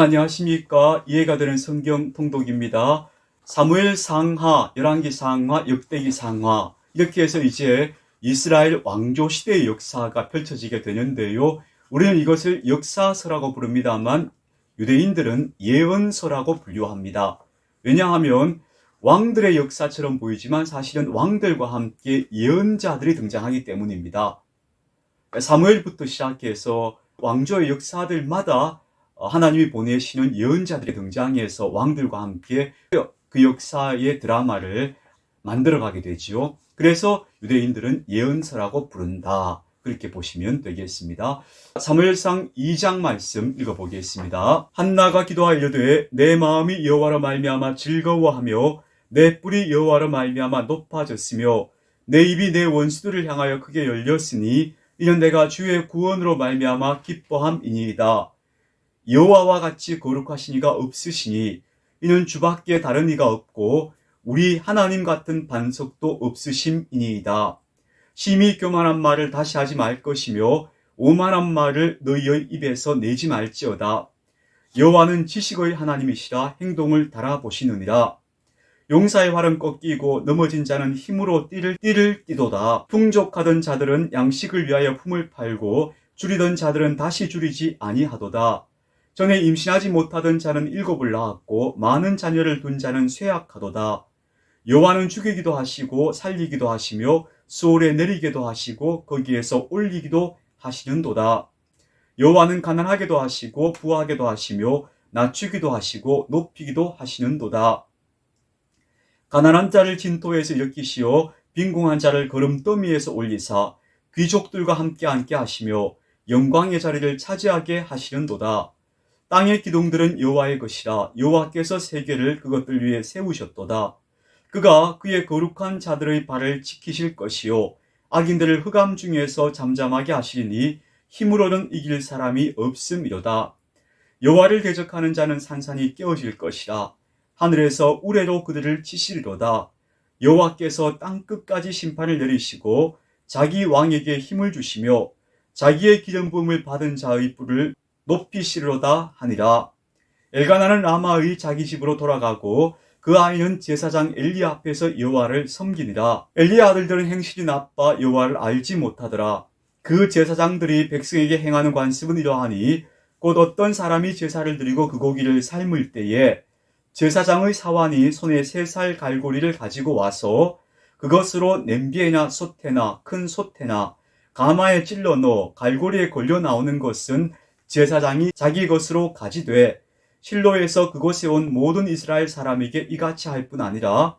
안녕하십니까. 이해가 되는 성경 통독입니다. 사무엘 상하, 열왕기 상하, 역대기 상하. 이렇게 해서 이제 이스라엘 왕조 시대의 역사가 펼쳐지게 되는데요. 우리는 이것을 역사서라고 부릅니다만 유대인들은 예언서라고 분류합니다. 왜냐하면 왕들의 역사처럼 보이지만 사실은 왕들과 함께 예언자들이 등장하기 때문입니다. 사무엘부터 시작해서 왕조의 역사들마다 하나님이 보내시는 예언자들이 등장해서 왕들과 함께 그 역사의 드라마를 만들어가게 되지요. 그래서 유대인들은 예언서라고 부른다. 그렇게 보시면 되겠습니다. 사무엘상 2장 말씀 읽어보겠습니다. 한나가 기도하여 이르되 내 마음이 여호와로 말미암아 즐거워하며 내 뿔이 여호와로 말미암아 높아졌으며 내 입이 내 원수들을 향하여 크게 열렸으니 이는 내가 주의 구원으로 말미암아 기뻐함이니이다. 여호와와 같이 거룩하신 이가 없으시니 이는 주밖에 다른 이가 없고 우리 하나님 같은 반석도 없으심이니이다. 심히 교만한 말을 다시 하지 말 것이며 오만한 말을 너희의 입에서 내지 말지어다. 여호와는 지식의 하나님이시라 행동을 달아보시느니라. 용사의 활은 꺾이고 넘어진 자는 힘으로 띠를 띠를 띠도다. 풍족하던 자들은 양식을 위하여 품을 팔고 줄이던 자들은 다시 줄이지 아니하도다. 전에 임신하지 못하던 자는 일곱을 낳았고 많은 자녀를 둔 자는 쇠약하도다. 여호와는 죽이기도 하시고 살리기도 하시며 수월에 내리기도 하시고 거기에서 올리기도 하시는도다. 여호와는 가난하게도 하시고 부하게도 하시며 낮추기도 하시고 높이기도 하시는도다. 가난한 자를 진토에서 일으키시어 빈궁한 자를 걸음더미에서 올리사 귀족들과 함께 앉게 하시며 영광의 자리를 차지하게 하시는도다. 땅의 기둥들은 여호와의 것이라 여호와께서 세계를 그것들 위해 세우셨도다. 그가 그의 거룩한 자들의 발을 지키실 것이요 악인들을 흑암 중에서 잠잠하게 하시리니 힘으로는 이길 사람이 없음이로다. 여호와를 대적하는 자는 산산이 깨어질 것이라 하늘에서 우레로 그들을 치시리로다. 여호와께서 땅 끝까지 심판을 내리시고 자기 왕에게 힘을 주시며 자기의 기름 부음을 받은 자의 뿔을 높이시리로다 하니라. 엘가나는 라마의 자기 집으로 돌아가고 그 아이는 제사장 엘리 앞에서 여호와를 섬기니라. 엘리 아들들은 행실이 나빠 여호와를 알지 못하더라. 그 제사장들이 백성에게 행하는 관습은 이러하니 곧 어떤 사람이 제사를 드리고 그 고기를 삶을 때에 제사장의 사환이 손에 세 살 갈고리를 가지고 와서 그것으로 냄비에나 솥에나 큰 솥에나 가마에 찔러 넣어 갈고리에 걸려 나오는 것은 제사장이 자기 것으로 가지되 실로에서 그곳에 온 모든 이스라엘 사람에게 이같이 할 뿐 아니라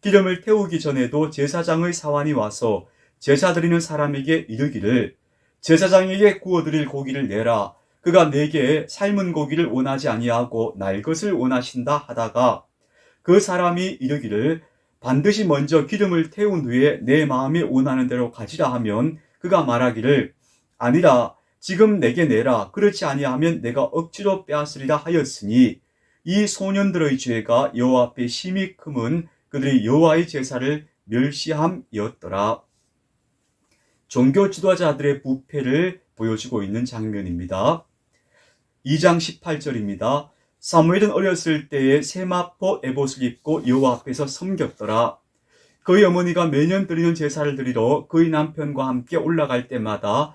기름을 태우기 전에도 제사장의 사환이 와서 제사 드리는 사람에게 이르기를 제사장에게 구워 드릴 고기를 내라. 그가 내게 삶은 고기를 원하지 아니하고 날 것을 원하신다 하다가 그 사람이 이르기를 반드시 먼저 기름을 태운 후에 내 마음이 원하는 대로 가지라 하면 그가 말하기를 아니라 지금 내게 내라 그렇지 아니하면 내가 억지로 빼앗으리라 하였으니 이 소년들의 죄가 여호와 앞에 심히 크면 그들이 여호와의 제사를 멸시함이었더라. 종교 지도자들의 부패를 보여주고 있는 장면입니다. 2장 18절입니다. 사무엘은 어렸을 때에 세마포 에봇을 입고 여호와 앞에서 섬겼더라. 그의 어머니가 매년 드리는 제사를 드리러 그의 남편과 함께 올라갈 때마다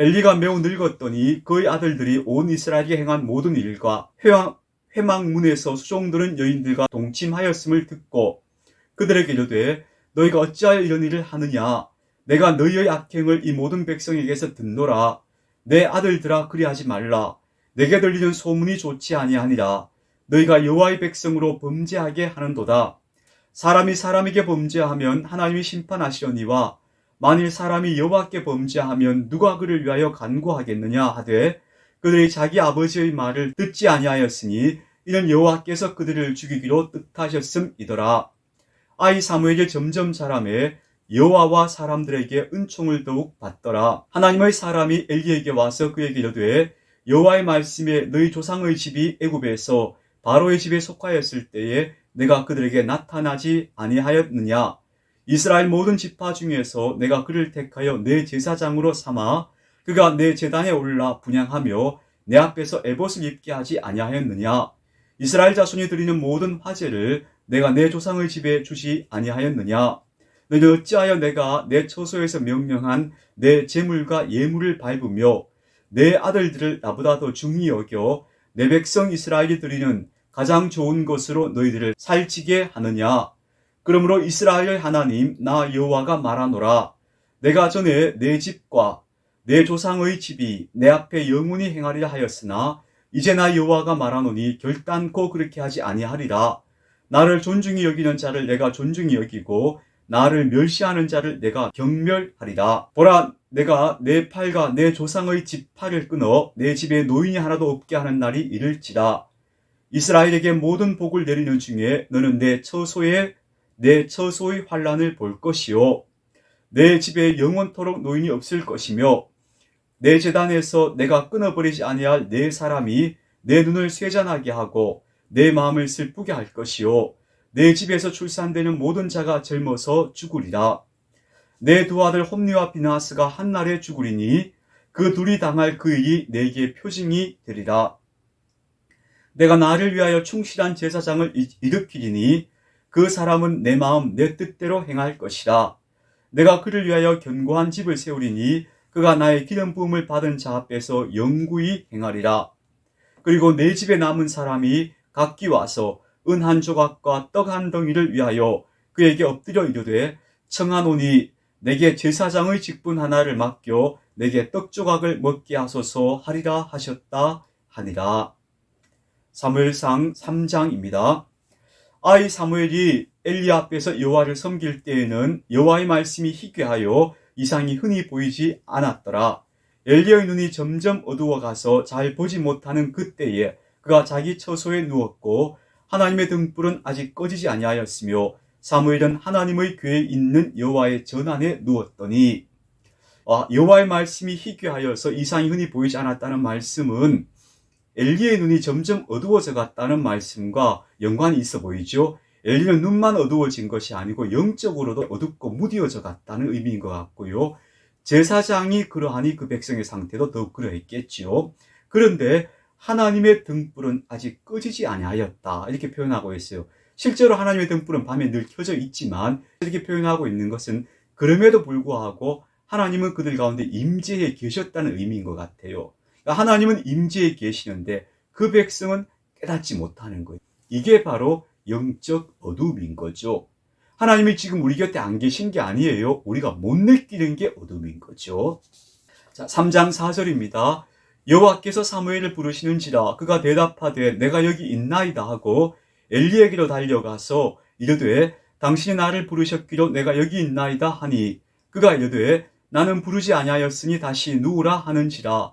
엘리가 매우 늙었더니 그의 아들들이 온 이스라엘에 행한 모든 일과 회망문에서 수종들은 여인들과 동침하였음을 듣고 그들에게 이르되 너희가 어찌하여 이런 일을 하느냐? 내가 너희의 악행을 이 모든 백성에게서 듣노라. 내 아들들아 그리하지 말라. 내게 들리는 소문이 좋지 아니하니라. 너희가 여호와의 백성으로 범죄하게 하는도다. 사람이 사람에게 범죄하면 하나님이 심판하시려니와 만일 사람이 여호와께 범죄하면 누가 그를 위하여 간구하겠느냐 하되 그들이 자기 아버지의 말을 듣지 아니하였으니 이는 여호와께서 그들을 죽이기로 뜻하셨음이더라. 아이 사무엘이 점점 자라매 여호와와 사람들에게 은총을 더욱 받더라. 하나님의 사람이 엘리에게 와서 그에게 이르되 여호와의 말씀에 너희 조상의 집이 애굽에서 바로의 집에 속하였을 때에 내가 그들에게 나타나지 아니하였느냐? 이스라엘 모든 지파 중에서 내가 그를 택하여 내 제사장으로 삼아 그가 내 제단에 올라 분양하며 내 앞에서 에봇을 입게 하지 아니하였느냐? 이스라엘 자손이 드리는 모든 화제를 내가 내 조상의 집에 주지 아니하였느냐? 너는 어찌하여 내가 내 처소에서 명령한 내 재물과 예물을 밟으며 내 아들들을 나보다 더 중히 여겨 내 백성 이스라엘이 드리는 가장 좋은 것으로 너희들을 살찌게 하느냐? 그러므로 이스라엘 하나님 나 여호와가 말하노라. 내가 전에 내 집과 내 조상의 집이 내 앞에 영원히 행하리라 하였으나 이제 나 여호와가 말하노니 결단코 그렇게 하지 아니하리라. 나를 존중히 여기는 자를 내가 존중히 여기고 나를 멸시하는 자를 내가 경멸하리라. 보라, 내가 내 팔과 내 조상의 지팔을 끊어 내 집에 노인이 하나도 없게 하는 날이 이를지라. 이스라엘에게 모든 복을 내리는 중에 너는 내 처소에 내 처소의 환란을 볼 것이요. 내 집에 영원토록 노인이 없을 것이며 내 재단에서 내가 끊어버리지 아니할 내 사람이 내 눈을 쇠잔하게 하고 내 마음을 슬프게 할 것이요. 내 집에서 출산되는 모든 자가 젊어서 죽으리라. 내 두 아들 홈리와 비나스가 한날에 죽으리니 그 둘이 당할 그 일이 내게 표징이 되리라. 내가 나를 위하여 충실한 제사장을 일으키리니 그 사람은 내 마음 내 뜻대로 행할 것이라. 내가 그를 위하여 견고한 집을 세우리니 그가 나의 기름 부음을 받은 자 앞에서 영구히 행하리라. 그리고 내 집에 남은 사람이 각기 와서 은 한 조각과 떡 한 덩이를 위하여 그에게 엎드려 이르되 청하노니 내게 제사장의 직분 하나를 맡겨 내게 떡 조각을 먹게 하소서 하리라 하셨다 하니라. 사무엘상 3장입니다. 아이 사무엘이 엘리 앞에서 여호와를 섬길 때에는 여호와의 말씀이 희귀하여 이상이 흔히 보이지 않았더라. 엘리의 눈이 점점 어두워가서 잘 보지 못하는 그때에 그가 자기 처소에 누웠고 하나님의 등불은 아직 꺼지지 아니하였으며 사무엘은 하나님의 궤에 있는 여호와의 전안에 누웠더니 아, 여호와의 말씀이 희귀하여서 이상이 흔히 보이지 않았다는 말씀은 엘리의 눈이 점점 어두워져 갔다는 말씀과 연관이 있어 보이죠. 엘리는 눈만 어두워진 것이 아니고 영적으로도 어둡고 무디어져 갔다는 의미인 것 같고요. 제사장이 그러하니 그 백성의 상태도 더욱 그러했겠지요. 그런데 하나님의 등불은 아직 꺼지지 아니하였다. 이렇게 표현하고 있어요. 실제로 하나님의 등불은 밤에 늘 켜져 있지만 이렇게 표현하고 있는 것은 그럼에도 불구하고 하나님은 그들 가운데 임재해 계셨다는 의미인 것 같아요. 하나님은 임재해 계시는데 그 백성은 깨닫지 못하는 거예요. 이게 바로 영적 어둠인 거죠. 하나님이 지금 우리 곁에 안 계신 게 아니에요. 우리가 못 느끼는 게 어둠인 거죠. 자, 3장 4절입니다. 여호와께서 사무엘을 부르시는지라 그가 대답하되 내가 여기 있나이다 하고 엘리에게로 달려가서 이르되 당신이 나를 부르셨기로 내가 여기 있나이다 하니 그가 이르되 나는 부르지 아니하였으니 다시 누우라 하는지라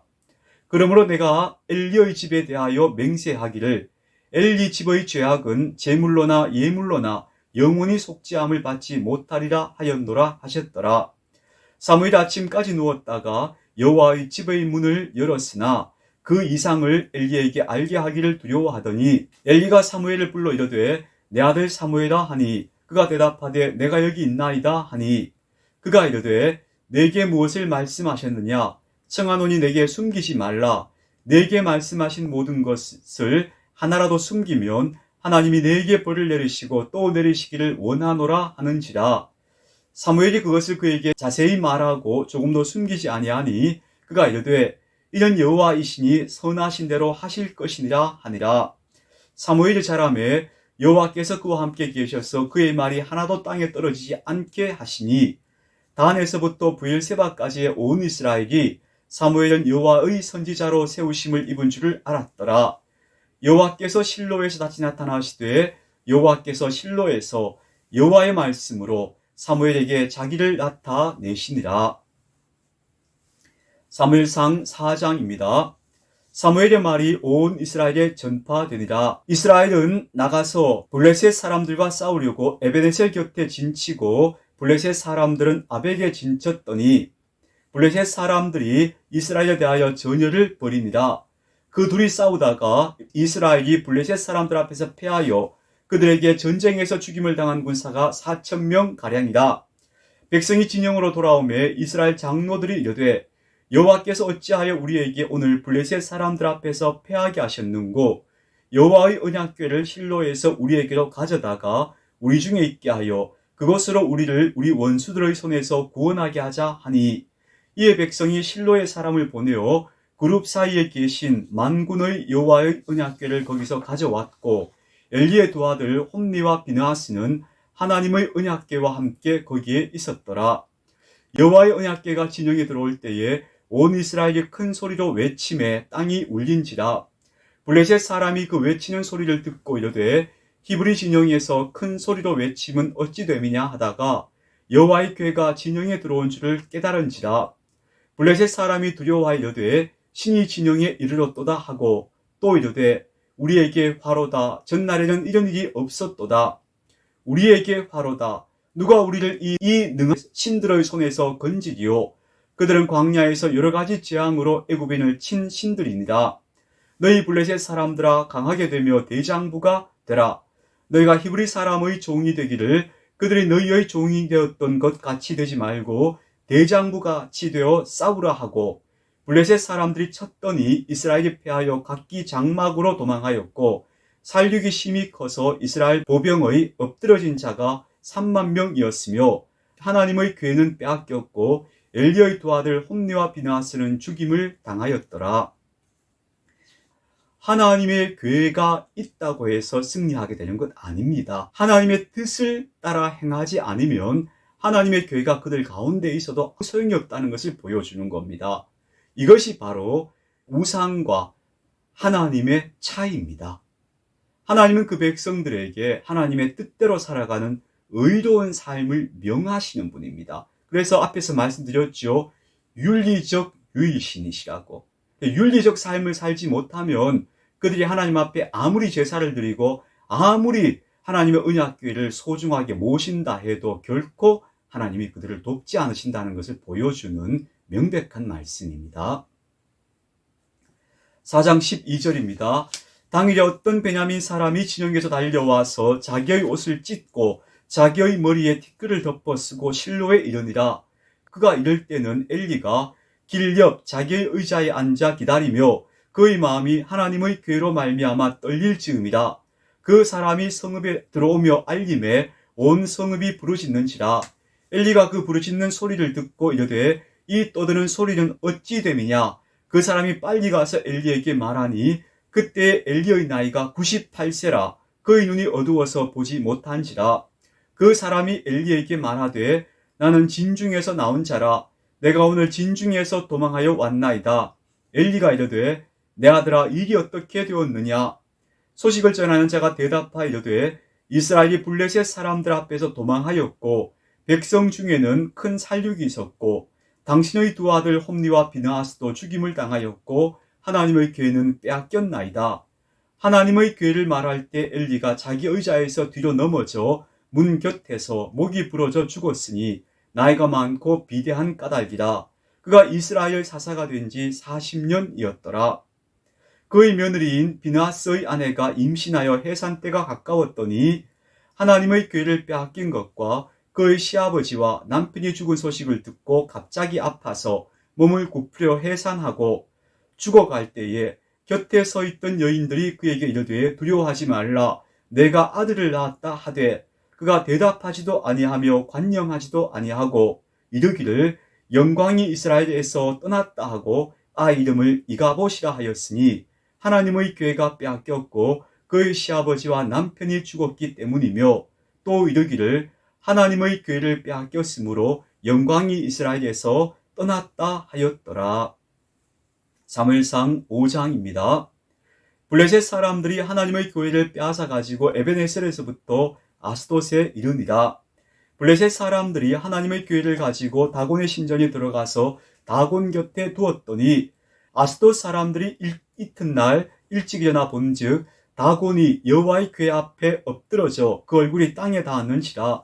그러므로 내가 엘리의 집에 대하여 맹세하기를 엘리 집의 죄악은 제물로나 예물로나 영원히 속죄함을 받지 못하리라 하였노라 하셨더라. 사무엘 아침까지 누웠다가 여호와의 집의 문을 열었으나 그 이상을 엘리에게 알게 하기를 두려워하더니 엘리가 사무엘을 불러 이르되 내 아들 사무엘아 하니 그가 대답하되 내가 여기 있나이다 하니 그가 이르되 내게 무엇을 말씀하셨느냐 청하노니 내게 숨기지 말라. 내게 말씀하신 모든 것을 하나라도 숨기면 하나님이 내게 벌을 내리시고 또 내리시기를 원하노라 하는지라. 사무엘이 그것을 그에게 자세히 말하고 조금도 숨기지 아니하니 그가 이르되 이는 여호와이시니 선하신 대로 하실 것이니라 하니라. 사무엘이 자라매 여호와께서 그와 함께 계셔서 그의 말이 하나도 땅에 떨어지지 않게 하시니 단에서부터 부엘세바까지의 온 이스라엘이 사무엘은 여호와의 선지자로 세우심을 입은 줄을 알았더라. 여호와께서 실로에서 다시 나타나시되 여호와께서 실로에서 여호와의 말씀으로 사무엘에게 자기를 나타내시니라. 사무엘상 4장입니다. 사무엘의 말이 온 이스라엘에 전파되니라. 이스라엘은 나가서 블레셋 사람들과 싸우려고 에베네셀 곁에 진치고 블레셋 사람들은 아벡에 진쳤더니 블레셋 사람들이 이스라엘에 대하여 전열을 벌이니라. 그 둘이 싸우다가 이스라엘이 블레셋 사람들 앞에서 패하여 그들에게 전쟁에서 죽임을 당한 군사가 4천 명 가량이다. 백성이 진영으로 돌아오매 이스라엘 장로들이 이르되 여호와께서 어찌하여 우리에게 오늘 블레셋 사람들 앞에서 패하게 하셨는고 여호와의 언약궤를 실로에서 우리에게로 가져다가 우리 중에 있게 하여 그것으로 우리를 우리 원수들의 손에서 구원하게 하자 하니 이에 백성이 실로의 사람을 보내어 그룹 사이에 계신 만군의 여호와의 언약궤를 거기서 가져왔고 엘리의 두 아들 홈니와 비나하스는 하나님의 언약궤와 함께 거기에 있었더라. 여호와의 언약궤가 진영에 들어올 때에 온 이스라엘이 큰 소리로 외침에 땅이 울린지라 블레셋 사람이 그 외치는 소리를 듣고 이르되 히브리 진영에서 큰 소리로 외침은 어찌 됨이냐 하다가 여호와의 궤가 진영에 들어온 줄을 깨달은지라 블레셋 사람이 두려워하여 이르되 신이 진영에 이르렀도다 하고 또 이르되 우리에게 화로다 전날에는 이런 일이 없었도다 우리에게 화로다 누가 우리를 이, 이 능한 신들의 손에서 건지기요 그들은 광야에서 여러 가지 재앙으로 애굽인을 친 신들이니라. 너희 블레셋 사람들아 강하게 되며 대장부가 되라. 너희가 히브리 사람의 종이 되기를 그들이 너희의 종이 되었던 것 같이 되지 말고 대장부같이 되어 싸우라 하고 블레셋 사람들이 쳤더니 이스라엘이 패하여 각기 장막으로 도망하였고 살육이 심히 커서 이스라엘 보병의 엎드러진 자가 3만 명이었으며 하나님의 괴는 빼앗겼고 엘리의 두 아들 홈니와 비나스는 죽임을 당하였더라. 하나님의 괴가 있다고 해서 승리하게 되는 것 아닙니다. 하나님의 뜻을 따라 행하지 않으면 하나님의 괴가 그들 가운데 있어도 소용이 없다는 것을 보여주는 겁니다. 이것이 바로 우상과 하나님의 차이입니다. 하나님은 그 백성들에게 하나님의 뜻대로 살아가는 의로운 삶을 명하시는 분입니다. 그래서 앞에서 말씀드렸죠. 윤리적 유일신이시라고. 윤리적 삶을 살지 못하면 그들이 하나님 앞에 아무리 제사를 드리고 아무리 하나님의 언약궤를 소중하게 모신다 해도 결코 하나님이 그들을 돕지 않으신다는 것을 보여주는 명백한 말씀입니다. 4장 12절입니다. 당일에 어떤 베냐민 사람이 진영에서 달려와서 자기의 옷을 찢고 자기의 머리에 티끌을 덮어 쓰고 실로에 이르니라. 그가 이럴 때는 엘리가 길 옆 자기의 의자에 앉아 기다리며 그의 마음이 하나님의 괴로 말미암아 떨릴 즈음이라. 그 사람이 성읍에 들어오며 알림에 온 성읍이 부르짖는지라. 엘리가 그 부르짖는 소리를 듣고 이르되 이 떠드는 소리는 어찌 됨이냐. 그 사람이 빨리 가서 엘리에게 말하니 그때 엘리의 나이가 98세라. 그의 눈이 어두워서 보지 못한지라. 그 사람이 엘리에게 말하되 나는 진중에서 나온 자라 내가 오늘 진중에서 도망하여 왔나이다. 엘리가 이르되 내 아들아 일이 어떻게 되었느냐 소식을 전하는 자가 대답하여 이르되 이스라엘이 블레셋 사람들 앞에서 도망하였고 백성 중에는 큰 살육이 있었고 당신의 두 아들 홈리와 비나하스도 죽임을 당하였고 하나님의 교회는 빼앗겼나이다. 하나님의 교회를 말할 때 엘리가 자기 의자에서 뒤로 넘어져 문 곁에서 목이 부러져 죽었으니 나이가 많고 비대한 까닭이다. 그가 이스라엘 사사가 된 지 40년이었더라. 그의 며느리인 비나스의 아내가 임신하여 해산 때가 가까웠더니 하나님의 교회를 빼앗긴 것과 그의 시아버지와 남편이 죽은 소식을 듣고 갑자기 아파서 몸을 굽으려 해산하고 죽어갈 때에 곁에 서 있던 여인들이 그에게 이르되 두려워하지 말라. 내가 아들을 낳았다 하되 그가 대답하지도 아니하며 관념하지도 아니하고 이르기를 영광이 이스라엘에서 떠났다 하고 아이 이름을 이가봇이라 하였으니 하나님의 교회가 빼앗겼고 그의 시아버지와 남편이 죽었기 때문이며 또 이르기를 하나님의 교회를 빼앗겼으므로 영광이 이스라엘에서 떠났다 하였더라. 사무엘상 5장입니다. 블레셋 사람들이 하나님의 교회를 빼앗아 가지고 에베네셀에서부터 아스돗에 이르니라. 블레셋 사람들이 하나님의 교회를 가지고 다곤의 신전에 들어가서 다곤 곁에 두었더니 아스돗 사람들이 일, 이튿날 일찍 일어나 본즉 다곤이 여호와의 교회 앞에 엎드러져 그 얼굴이 땅에 닿았는지라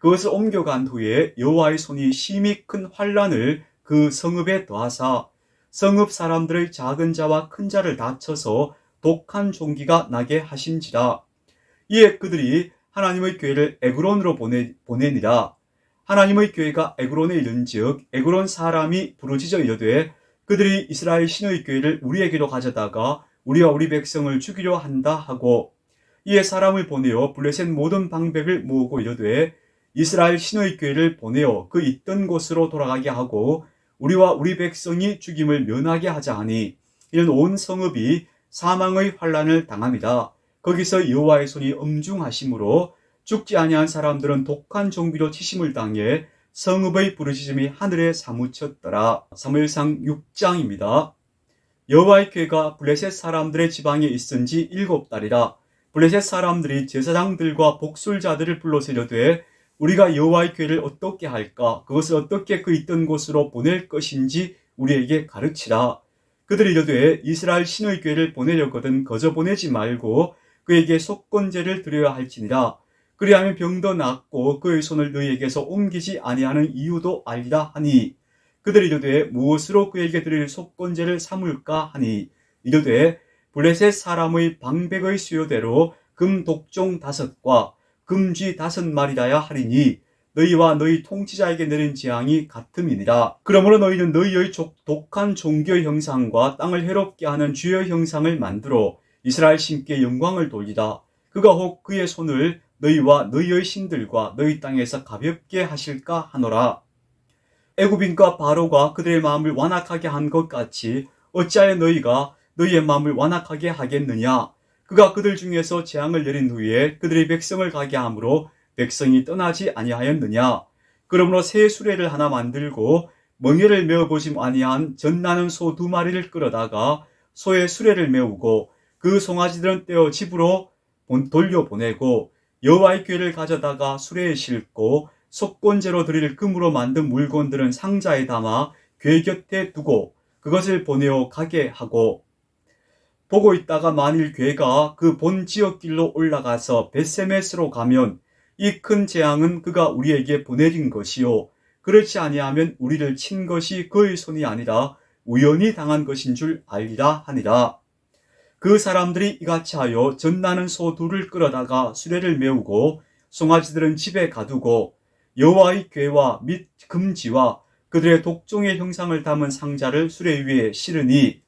그것을 옮겨간 후에 여호와의 손이 심히 큰 환란을 그 성읍에 더하사 성읍 사람들의 작은 자와 큰 자를 다쳐서 독한 종기가 나게 하신지라. 이에 그들이 하나님의 교회를 에그론으로 보내, 보내니라. 하나님의 교회가 에그론에 이른즉 에그론 사람이 부르짖어 이르되 그들이 이스라엘 신의 교회를 우리에게로 가져다가 우리와 우리 백성을 죽이려 한다 하고 이에 사람을 보내어 블레셋 모든 방백을 모으고 이르되 이스라엘 신의 교회를 보내어 그 있던 곳으로 돌아가게 하고 우리와 우리 백성이 죽임을 면하게 하자 하니 이는 온 성읍이 사망의 환란을 당합니다. 거기서 여호와의 손이 엄중하심으로 죽지 아니한 사람들은 독한 종비로 치심을 당해 성읍의 부르짖음이 하늘에 사무쳤더라. 사무엘상 6장입니다. 여호와의 교회가 블레셋 사람들의 지방에 있은 지 일곱 달이라. 블레셋 사람들이 제사장들과 복술자들을 불러서 이르되 우리가 여호와의 교회를 어떻게 할까? 그것을 어떻게 그 있던 곳으로 보낼 것인지 우리에게 가르치라. 그들이 이르되 이스라엘 신의 교회를 보내려거든 거저 보내지 말고 그에게 속건제를 드려야 할지니라. 그리하면 병도 낫고 그의 손을 너희에게서 옮기지 아니하는 이유도 알리라 하니 그들이 이르되 무엇으로 그에게 드릴 속건제를 삼을까 하니 이르되 블레셋 사람의 방백의 수요대로 금 독종 다섯과 금쥐 다섯 마리라야 하리니 너희와 너희 통치자에게 내린 재앙이 같음이니라. 그러므로 너희는 너희의 독한 종교의 형상과 땅을 해롭게 하는 주의 형상을 만들어 이스라엘 신께 영광을 돌리라. 그가 혹 그의 손을 너희와 너희의 신들과 너희 땅에서 가볍게 하실까 하노라. 애굽인과 바로가 그들의 마음을 완악하게 한 것 같이 어찌하여 너희가 너희의 마음을 완악하게 하겠느냐? 그가 그들 중에서 재앙을 내린 후에 그들의 백성을 가게 함으로 백성이 떠나지 아니하였느냐? 그러므로 새 수레를 하나 만들고 멍에를 메어 보지 아니한 전나는 소 두 마리를 끌어다가 소의 수레를 메우고 그 송아지들은 떼어 집으로 돌려 보내고 여호와의 궤를 가져다가 수레에 싣고 속건제로 드릴 금으로 만든 물건들은 상자에 담아 궤 곁에 두고 그것을 보내어 가게 하고 보고 있다가 만일 궤가 그 본 지역길로 올라가서 베세메스로 가면 이 큰 재앙은 그가 우리에게 보내진 것이요 그렇지 아니하면 우리를 친 것이 그의 손이 아니라 우연히 당한 것인 줄 알리라 하니라. 그 사람들이 이같이 하여 전나는 소 둘을 끌어다가 수레를 메우고 송아지들은 집에 가두고 여호와의 괴와 및 금지와 그들의 독종의 형상을 담은 상자를 수레 위에 실으니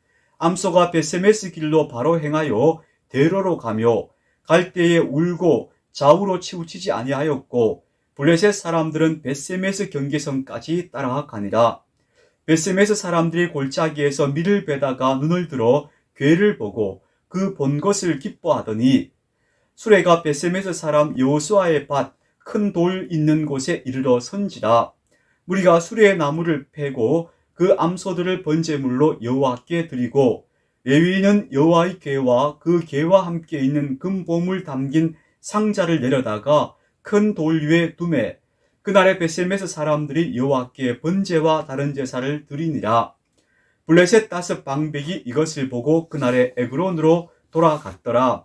암소가 베세메스 길로 바로 행하여 대로로 가며 갈 때에 울고 좌우로 치우치지 아니하였고 블레셋 사람들은 베세메스 경계선까지 따라가니라. 베세메스 사람들이 골짜기에서 밀을 베다가 눈을 들어 괴를 보고 그 본 것을 기뻐하더니 수레가 베세메스 사람 여호수아의 밭 큰 돌 있는 곳에 이르러 선지라 우리가 수레의 나무를 패고 그 암소들을 번제물로 여호와께 드리고 레위인은 여호와의 궤와 그 궤와 함께 있는 금보물 담긴 상자를 내려다가 큰 돌 위에 두매 그날에 베셀메스 사람들이 여호와께 번제와 다른 제사를 드리니라. 블레셋 다섯 방백이 이것을 보고 그날에 에그론으로 돌아갔더라.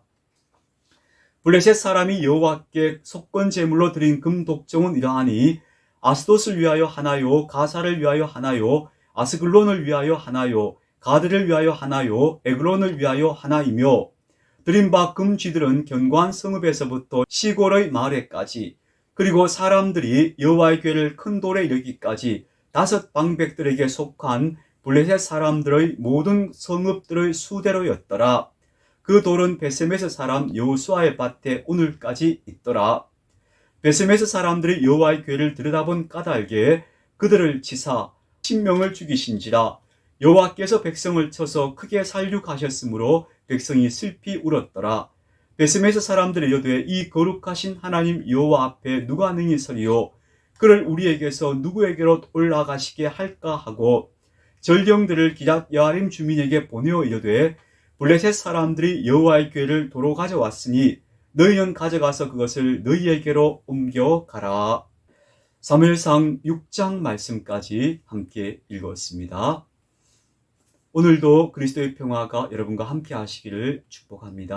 블레셋 사람이 여호와께 속건 제물로 드린 금 독종은 이러하니 아스돗을 위하여 하나요? 가사를 위하여 하나요 아스글론을 위하여 하나요 가드를 위하여 하나요 에그론을 위하여 하나이며 드린 바 금쥐들은 견고한 성읍에서부터 시골의 마을에까지 그리고 사람들이 여호와의 궤를 큰 돌에 이르기까지 다섯 방백들에게 속한 블레셋 사람들의 모든 성읍들의 수대로였더라. 그 돌은 베세메스 사람 여호수아의 밭에 오늘까지 있더라. 베세메스 사람들이 여호와의 궤를 들여다본 까닭에 그들을 치사 신명을 죽이신지라 여호와께서 백성을 쳐서 크게 살육하셨으므로 백성이 슬피 울었더라. 베세메스 사람들이 이르되 이 거룩하신 하나님 여호와 앞에 누가 능히 서리요 그를 우리에게서 누구에게로 올라가시게 할까 하고 전령들을 기랏 여아림 주민에게 보내어 이르되 블레셋 사람들이 여호와의 궤를 도로 가져왔으니 너희는 가져가서 그것을 너희에게로 옮겨 가라. 사무엘상 6장 말씀까지 함께 읽었습니다. 오늘도 그리스도의 평화가 여러분과 함께 하시기를 축복합니다.